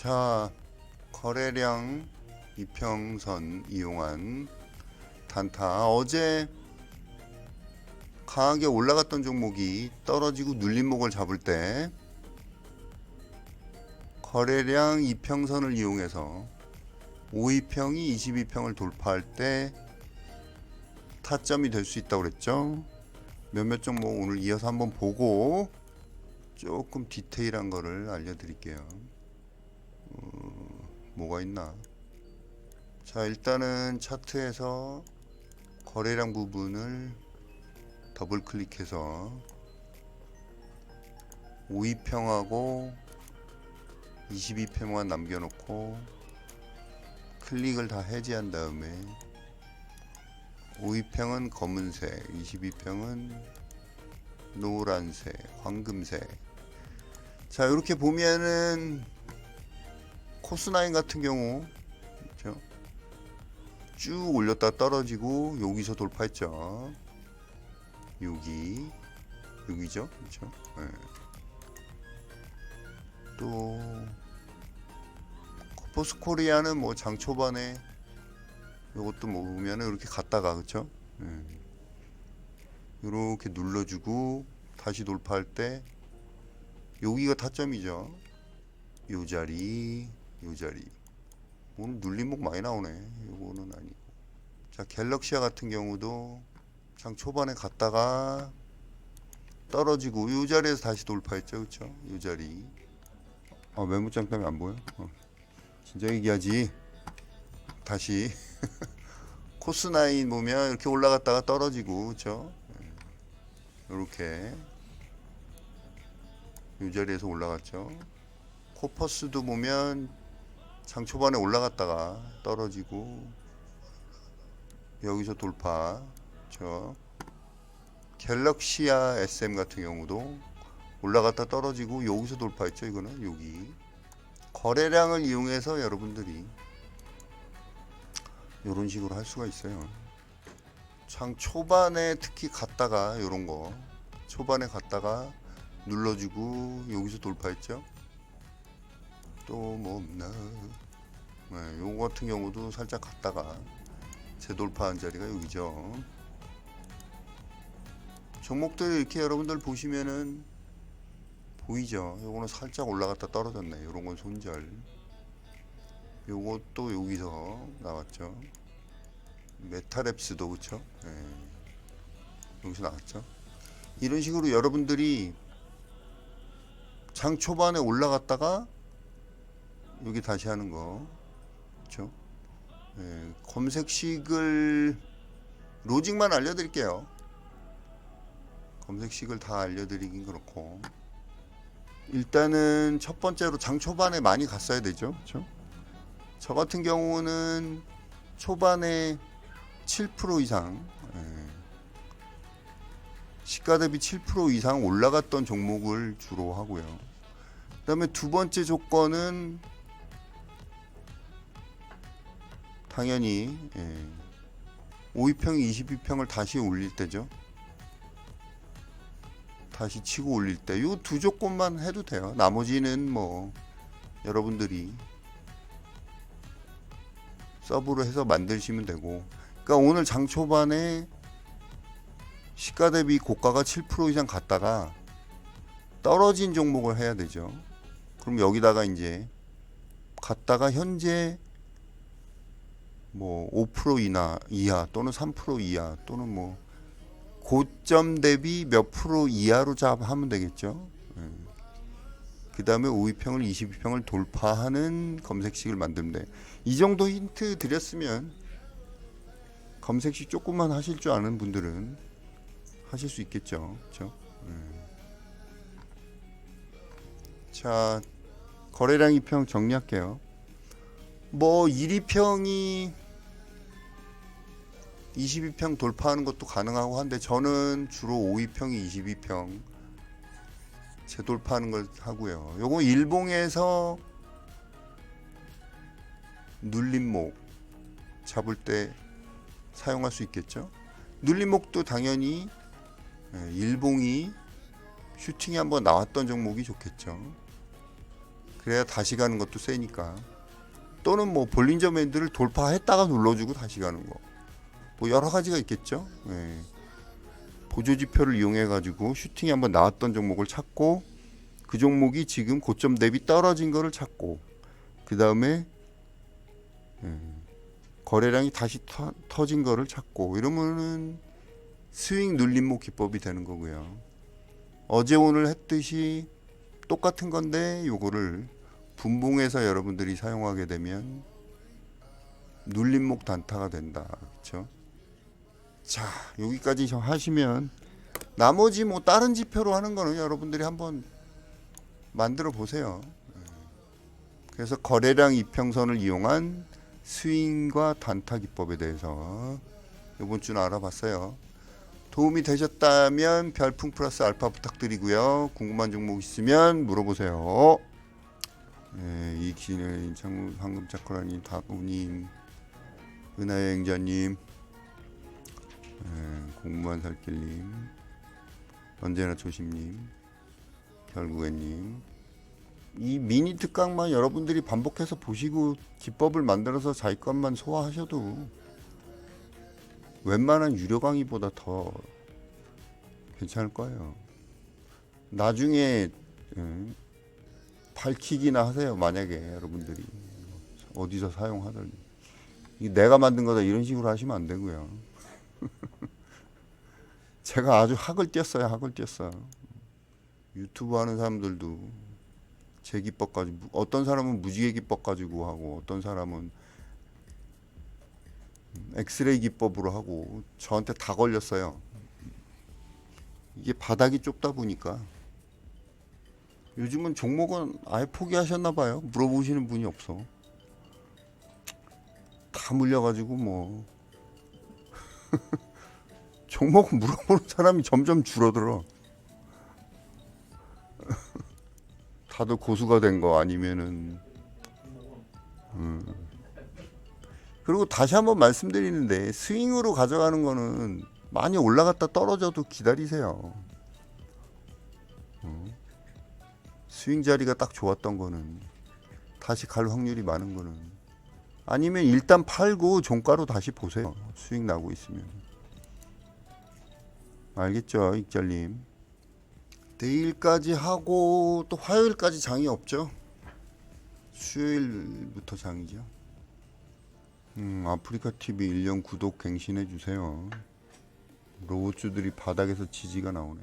자, 거래량 이평선 이용한 단타. 어제 강하게 올라갔던 종목이 떨어지고 눌림목을 잡을 때 거래량 이평선을 이용해서 5이평이 22평을 돌파할 때 타점이 될 수 있다고 그랬죠. 몇몇 종목 오늘 이어서 한번 보고 조금 디테일한 거를 알려드릴게요. 어, 뭐가 있나? 자, 일단은 차트에서 거래량 부분을 더블 클릭해서 5위평하고 22평만 남겨놓고 클릭을 다 해제한 다음에 5위평은 검은색, 22평은 노란색, 황금색. 자, 이렇게 보면은 코스나인 같은 경우 그렇죠? 쭉 올렸다 떨어지고 여기서 돌파했죠. 여기 여기죠, 그렇죠? 네. 또 코포스 코리아는 뭐 장 초반에 이것도 뭐 보면은 이렇게 갔다가 그렇죠? 이렇게 눌러주고 다시 돌파할 때 여기가 타점이죠. 요 자리, 요 자리. 오늘 눌림목 많이 나오네. 요거는 아니고. 자, 갤럭시아 같은 경우도 장 초반에 갔다가 떨어지고 요 자리에서 다시 돌파했죠. 그렇죠? 요 자리. 아, 메모장 때문에 안 보여? 어. 진짜 얘기하지. 다시 코스9 보면 이렇게 올라갔다가 떨어지고 그렇죠? 이렇게 이 자리에서 올라갔죠. 코퍼스도 보면 장 초반에 올라갔다가 떨어지고 여기서 돌파. 저 갤럭시아 SM 같은 경우도 올라갔다 떨어지고 여기서 돌파했죠. 이거는 여기 거래량을 이용해서 여러분들이 이런 식으로 할 수가 있어요. 장 초반에 특히 갔다가 이런 거 초반에 갔다가 눌러주고 여기서 돌파했죠. 또뭐 없나? 네, 요거 같은 경우도 살짝 갔다가 재돌파한 자리가 여기죠. 종목들 이렇게 여러분들 보시면은 보이죠. 요거는 살짝 올라갔다 떨어졌네. 요런 건 손절. 요것도 여기서 나왔죠. 메타랩스도 그쵸? 예. 여기서 나왔죠. 이런 식으로 여러분들이 장 초반에 올라갔다가 여기 다시 하는 거 그쵸? 예. 검색식을 로직만 알려드릴게요. 검색식을 다 알려드리긴 그렇고 일단은 첫 번째로 장 초반에 많이 갔어야 되죠. 그렇죠? 저 같은 경우는 초반에 7% 이상 예, 시가 대비 7% 이상 올라갔던 종목을 주로 하고요. 그다음에 두 번째 조건은 당연히 예, 5위평, 22평을 다시 올릴 때죠. 다시 치고 올릴 때요두 조건만 해도 돼요. 나머지는 뭐 여러분들이 서브로 해서 만드시면 되고 그러니까 오늘 장 초반에 시가 대비 고가가 7% 이상 갔다가 떨어진 종목을 해야 되죠. 그럼 여기다가 이제 갔다가 현재 뭐 5% 이나 이하 또는 3% 이하 또는 뭐 고점 대비 몇 프로 이하로 잡하면 되겠죠. 그 다음에 5위평을 22평을 돌파하는 검색식을 만들면 돼. 이 정도 힌트 드렸으면 검색식 조금만 하실 줄 아는 분들은 하실 수 있겠죠. 그렇죠? 자, 거래량 2평 정리할게요. 뭐 1위평이 22평 돌파하는 것도 가능하고 한데 저는 주로 5위평이 22평 재돌파하는 걸 하고요. 요거 일봉에서 눌림목 잡을 때 사용할 수 있겠죠. 눌림목도 당연히 예, 일봉이 슈팅이 한번 나왔던 종목이 좋겠죠. 그래야 다시 가는 것도 세니까. 또는 뭐 볼린저 밴드를 돌파했다가 눌러주고 다시 가는 거. 뭐 여러 가지가 있겠죠. 예. 보조 지표를 이용해 가지고 슈팅이 한번 나왔던 종목을 찾고 그 종목이 지금 고점 대비 떨어진 거를 찾고 그 다음에 거래량이 다시 터, 터진 거를 찾고 이러면은 스윙 눌림목 기법이 되는 거고요. 어제 오늘 했듯이 똑같은 건데 요거를 분봉해서 여러분들이 사용하게 되면 눌림목 단타가 된다. 그렇죠? 자, 여기까지 좀 하시면 나머지 뭐 다른 지표로 하는 거는 여러분들이 한번 만들어 보세요. 그래서 거래량 이평선을 이용한 스윙과 단타 기법에 대해서 이번 주는 알아봤어요. 도움이 되셨다면 별풍 플러스 알파 부탁드리고요. 궁금한 종목 있으면 물어보세요. 네, 이기는 창무 황금자크라님, 다우님, 은하여행자님, 네, 공무원 살길님, 언제나 조심님, 결국에님. 이 미니 특강만 여러분들이 반복해서 보시고 기법을 만들어서 자기 것만 소화하셔도 웬만한 유료 강의보다 더 괜찮을 거예요. 나중에 예, 밝히기나 하세요. 만약에 여러분들이 어디서 사용하더니 이 내가 만든 거다 이런 식으로 하시면 안 되고요. 제가 아주 학을 띄었어요. 학을 띄었어요. 유튜브 하는 사람들도 제 기법 가지고 어떤 사람은 무지개 기법 가지고 하고 어떤 사람은 엑스레이 기법으로 하고 저한테 다 걸렸어요. 이게 바닥이 좁다 보니까 요즘은 종목은 아예 포기하셨나 봐요. 물어보시는 분이 없어. 다 물려가지고 뭐 종목 물어보는 사람이 점점 줄어들어. 다들 고수가 된 거 아니면은 음. 그리고 다시 한번 말씀드리는데 스윙으로 가져가는 거는 많이 올라갔다 떨어져도 기다리세요. 음. 스윙 자리가 딱 좋았던 거는 다시 갈 확률이 많은 거는 아니면 일단 팔고 종가로 다시 보세요. 수익 나고 있으면 알겠죠, 익절님. 내일까지 하고 또 화요일까지 장이 없죠. 수요일부터 장이죠. 음, 아프리카 TV 1년 구독 갱신해 주세요. 로봇주들이 바닥에서 지지가 나오네.